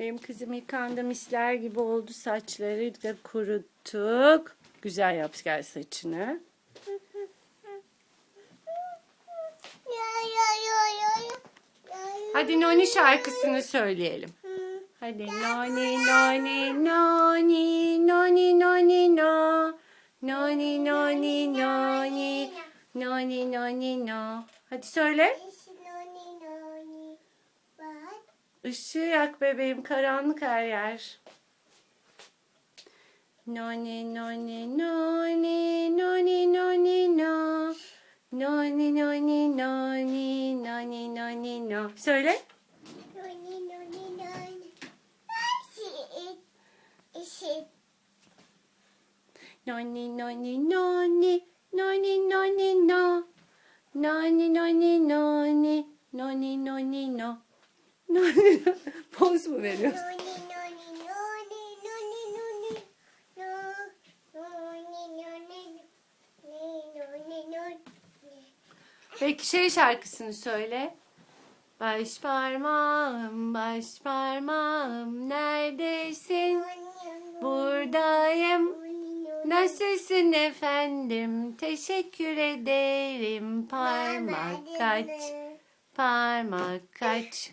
Benim kızım yıkandı misler gibi oldu. Saçları da kuruttuk. Güzel yap gel saçını. Hadi Noni şarkısını söyleyelim. Hadi Noni Noni Noni Noni Noni no Noni Noni Noni Noni Noni no Hadi söyle. Işığı yak bebeğim karanlık her yer. Noni noni noni noni noni no Noni noni noni noni noni no Söyle. Noni noni noni noni noni no Noni noni noni noni noni no Noni Poz mu veriyorsun? Peki şey şarkısını söyle. Baş parmağım, baş parmağım neredesin? Buradayım. Nasılsın efendim? Teşekkür ederim. Parmak kaç, parmak kaç.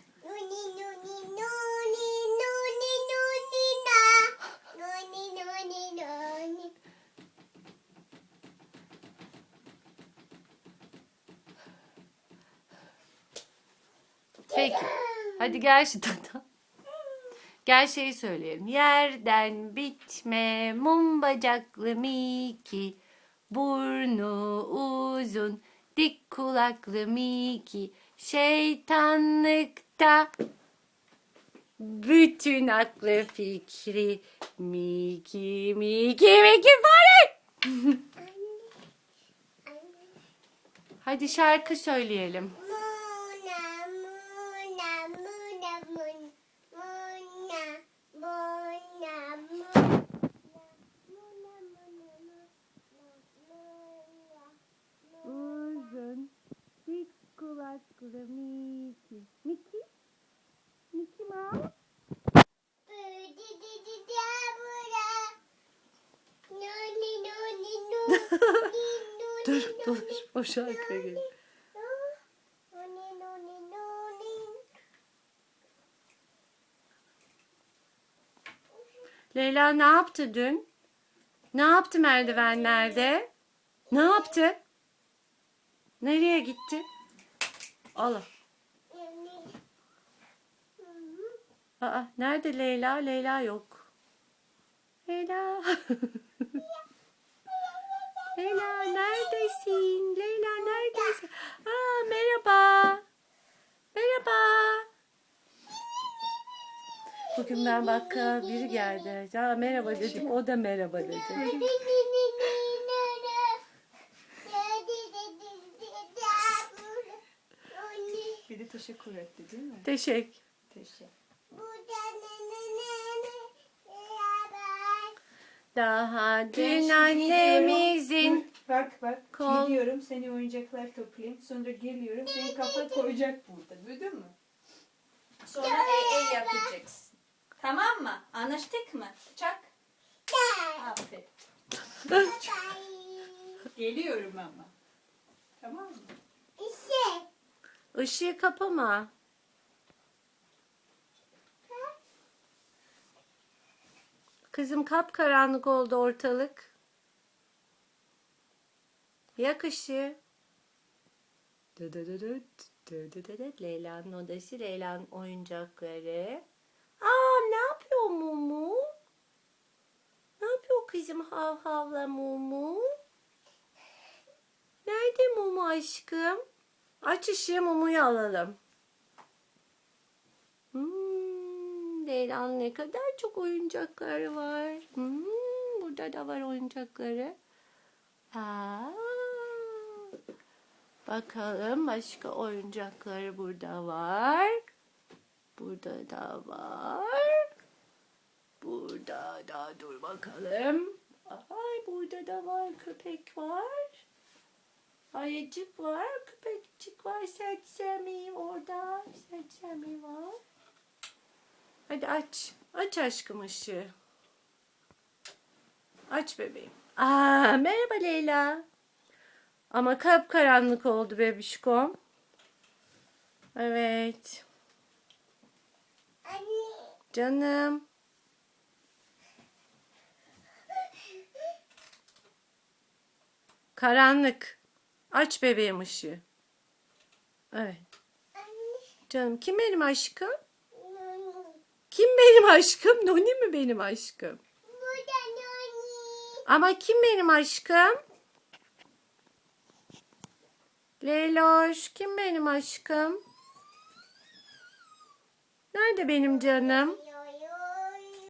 Peki. Hadi gel şu tata. Gel şeyi söyleyelim. Yerden bitme mum bacaklı Miki. Burnu uzun dik kulaklı Miki. Şeytanlıkta bütün aklı fikri Miki Miki Miki fare. Hadi şarkı söyleyelim. Uzun dik kulaklı Miki. Miki? Miki Mouse? Dur o şarkı geliyor. Leyla ne yaptı dün? Ne yaptı merdivenlerde? Ne yaptı? Nereye gitti? Allah. Aa, nerede Leyla? Leyla yok. Leyla. Leyla neredesin? Leyla neredesin? Aa, merhaba. Merhaba. Bugün ben bakkala biri geldi. Aa, merhaba dedim. O da merhaba dedi. Bir de teşekkür etti değil mi? Teşekkür. Teşekkür. Daha dün annemizin Bak bak Kol- gidiyorum seni oyuncaklar toplayayım. Sonra geliyorum senin kafa koyacak burada. Duydun mu? Sonra ey ey yapacaksın. Tamam mı? Anlaştık mı? Çak. Aferin. Geliyorum ama. Tamam mı? ışığı kapama. Kızım kapkaranlık oldu ortalık. Yak ışığı. Dıdıdıdıt, dıdıdıdıt. Leyla'nın odası, Leyla'nın oyuncakları. Aa ne yapıyor Mumu? Ne yapıyor kızım hav havla Mumu? Nerede Mumu aşkım? Aç ışığı Mumu'yu alalım. Hmm, Leyla'nın ne kadar çok oyuncakları var. Hmm, burada da var oyuncakları. Aa, bakalım başka oyuncakları burada var. Burada da var. Burada da dur bakalım. Ay burada da var köpek var. Ayıcık var, köpekçik var, sersemi orada, sersemi var. Hadi aç. Aç aşkım ışığı. Aç bebeğim. Aa, merhaba Leyla. Ama kapkaranlık oldu bebişkom. Evet. Anne. Canım. Karanlık. Aç bebeğim ışığı. Evet. Anne. Canım kim benim aşkım? Kim benim aşkım? Noni mi benim aşkım? Burada Noni. Ama kim benim aşkım? Leyloş, kim benim aşkım? Nerede benim canım?